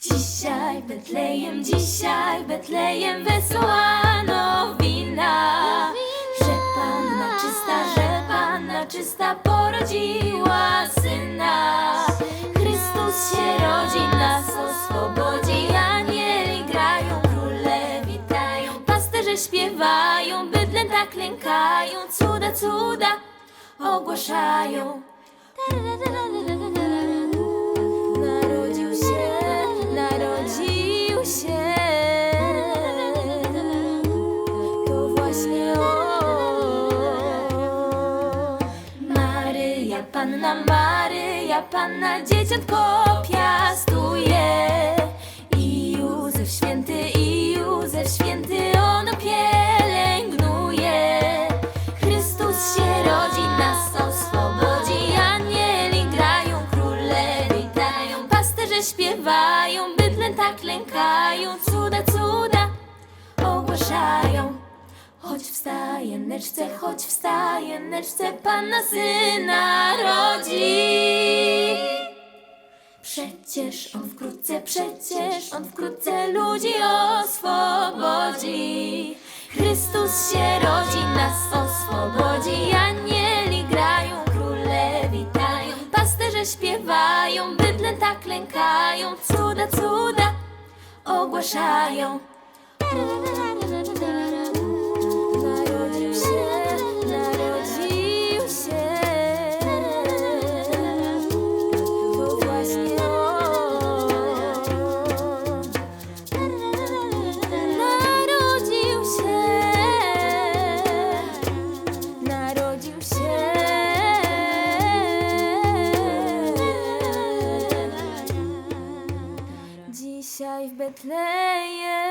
Dzisiaj Betlejem, dzisiaj Betlejem wesoła nowina, że Panna czysta, że Panna czysta porodziła syna. Chrystus się rodzi, nas oswobodzi, anieli grają, króle witają, pasterze śpiewają, bydlęta klękają, cuda, cuda ogłaszają. Maryja Panna, Maryja Panna, dzieciątko piastuje. I Józef święty, i Józef święty, ono pielęgnuje. Chrystus się rodzi, nas oswobodzi, anieli grają, króle witają, pasterze śpiewają, bydlęta klękają, cuda, neczce, choć wstaje neczce, Panna syna rodzi. Przecież on wkrótce, przecież on wkrótce ludzi oswobodzi. Chrystus się rodzi, nas oswobodzi. Anieli grają, króle witają, pasterze śpiewają, bydlęta klękają, cuda, cuda ogłaszają. Dzisiaj w Betlejem.